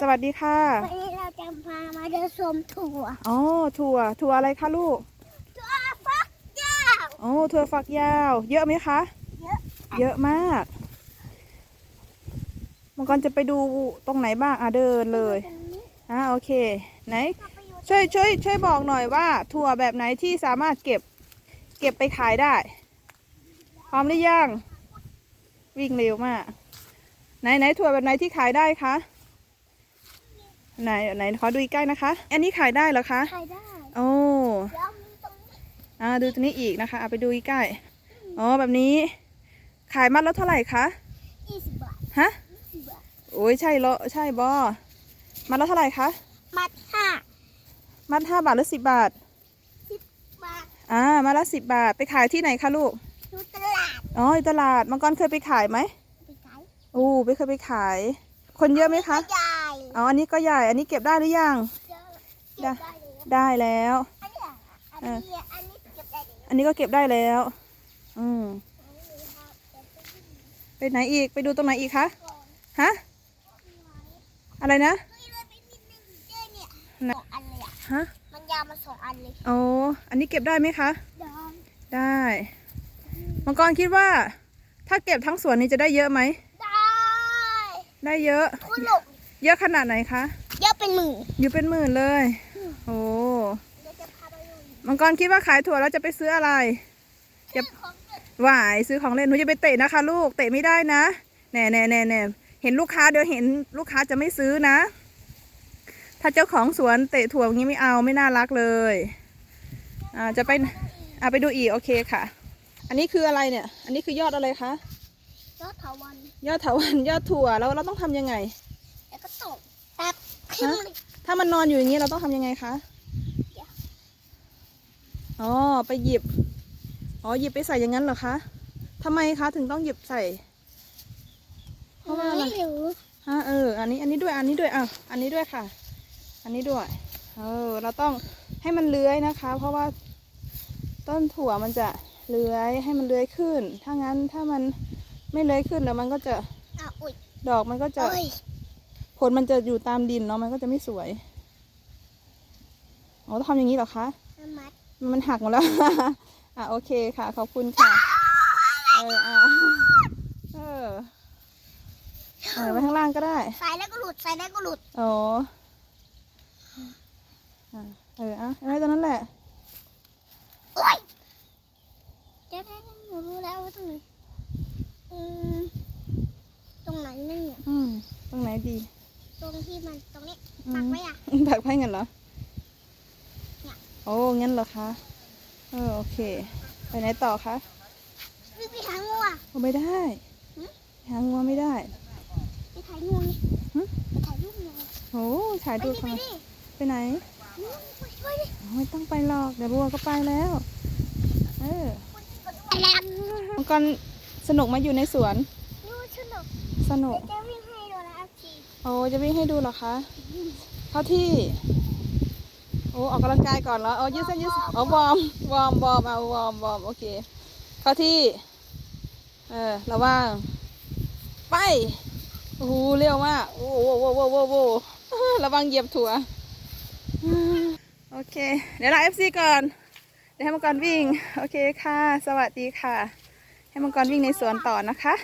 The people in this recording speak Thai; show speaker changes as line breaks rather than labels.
สวัสดีค่ะ
วันนี้เราจะพามาเดินชมถั่ว
อ๋อ ถั่ว ถั่วอะไรคะลูก
ถั่วฟักยาว
โอ้ถั่วฝักยาว เยอะไหมคะ
เยอะ
เยอะมาก มังกรจะไปดูตรงไหนบ้าง อะเดินเลย
ตรงนี้
อ่าโอเค ไหน
เราไปอยู่
ช่วยช่วยช่วยบอกหน่อยว่า ถั่วแบบไหนที่สามารถเก็บ เก็บไปขายได้ พร้อมหรือยัง วิ่งเร็วมาก ไหนไหนถั่วแบบไหนที่ขายได้คะ ไหนไหนขอดูใกล้นะคะ อันนี้ขายได้เหรอคะ
ใครได้
โอ้
แล้วมีตรงนี้
อ่าดูตัวนี้อีกนะคะเอาไปดูใกล้ๆอ๋อแบบนี้ ขายมัดแล้วเท่าไหร่คะ
ยี่สิบบาท
ฮะ
ยี่สิบบาท
โอ้ยใช่เหรอใช่บอมัดแล้วเท่าไหร่คะ
มัดห้า
มัดห้าบาทหรือสิบบาท
สิบบาท
อ่ามาละสิบบาทไปขายที่ไหนคะลูก
ดูตลาด
อ๋ออยู่ตลาดมังกรเคยไปขายไหม
ไปขาย
อู้ไปเคยไปขาย คนเยอะไหมคะ
ใหญ่
อ๋ออันนี้ก็ใหญ่ อันนี้เก็บได้หรือยัง
เยอะเก็บได้เลย
ได้แล้ว
อันนี้อันนี้อันนี้เก็บได้เลย
อันนี้ก็เก็บได้แล้ว อืม
อันนี้ครับเก็บได้ที่
ไปไหนอีก ไปดูตรงไหนอีกคะ
ก่อน
ฮะ อะไรนะ
เฮ้ยเลยไปนิดนึงเจ้เนี่ย
ไหน
สองอันเลยอะ
ฮะ
มันยาวมาสองอันเลย
โอ้อันนี้เก็บได้ไหมคะ
ดอง
ได้มังกรคิดว่า ถ้าเก็บทั้งสวนนี้จะได้เยอะไหม
ได้
ได้เยอะ
คุณหลง
เยอะขนาดไหนคะ
เยอะเป็นหมื่น
อยู่เป็นหมื่นเลยโอ้
เดี๋ยวจะพาไปดู
มังกรคิดว่าขายถั่วแล้วจะไปซื้ออะไร
ชื่อของเด็ก
หวายซื้อของเล่นหนูจะไปเตะนะคะ ลูกเตะไม่ได้นะแน่แน่แน่แน่เห็นลูกค้าเดี๋ยวเห็นลูกค้าจะไม่ซื้อนะ ถ้าเจ้าของสวนเตะถั่วอย่างนี้ไม่เอาไม่น่ารักเลยอ่าจะไปอ่าไปดูอีกโอเคค่ะ อันนี้คืออะไรเนี่ย อันนี้คือยอดอะไรคะ
ยอดเถาวัน
ยอดเถาวันยอดถั่วแล้วเราต้องทำยังไง
แล้วก็ต กแป๊บขึ้นเลย
ถ้ามันนอนอยู่อย่างนี้เราต้องทำยังไงคะ อ๋อ ไปหยิบ อ๋อ หยิบไปใส่อย่างนั้นเหรอคะทำไมคะถึงต้องหยิบใส่ เพราะว่าอะไร
ไม่รู้
ฮะเออ อันนี้ อันนี้ด้วย อันนี้ด้วย อะ อันนี้ด้วยค่ะ อันนี้ด้วย เออ เราต้องให้มันเลื้อยนะคะ เพราะว่าต้นถั่วมันจะเลื้อยให้มันเลื้อยขึ้น ถ้างั้นถ้ามันไม่เลื้อยขึ้นแล้วมันก็จะ
อะอุ้ย
ดอกมันก็จะ
เอ้ย
ผลมันจะอยู่ตามดินเนาะมันก็จะไม่สวย อ๋อต้องทำอย่างนี้เหรอคะ
น้ำมัด
มันหักหมดแล้ว อะโอเคค่ะ ขอบคุณค่ะ เอออะเออเออไว้ข้างล่างก็ได้
ใส่แล้วก็หลุดใส่แล้วก็หลุด
อ๋ออะเอออะไว้ตรงนั้นแหละ
โอ้ยเดี๋ยวๆๆหนูรู้แล้วว่าตรงไหนอืมตรงไหนนั่นเนี่ย
อืม ตรงไหนดี
ตรงที่มันตรงนี้
อื
ปัก
ม
ไว้อะ
ผักไพ่เงินเหรอ
เนี่ย
โอ้งั้นเหรอคะเออโอเค ไปไหนต่อคะ
วิ่งไปหางูอะ
โอ้ไม่ได้
หึ
หางัวไม่ได้
ไปถ่ายงูนี่
หึ
ไปถ่ายรูปงู
โอ้ถ่าย
ไป
ดู
ดิ
ทำ
ไป
ไม
ดิ
ไปไหน
งูไปช่วยดิ
อ๋อไม่ต้องไปหรอกเดี๋ยวบัวก็ไปแล้วเออ
แล้ว
มังกรสนุกไหมาอยู่ในสวน
งูสนุก
สนุก โอ้จะวิ่งให้ดูเหรอคะเข้าที่ โอ้ออกกำลังกายก่อนเหรอโอ้ยืดเส้นยื้อ๋อวอร์มวอร์มวอร์มเอาวอร์มวอร์มโอเคเข้าที่ เออระวังไปโอ้โหเร็วมากโอ้โหโว้โว้โว้โว้โว้ระวังเหยียบถั่วโอเค เดี๋ยวเราเอฟซีก่อน เดี๋ยวให้มังกรวิ่ง โอเคค่ะ สวัสดีค่ะ ให้มังกรวิ่งในสวนต่อนะคะ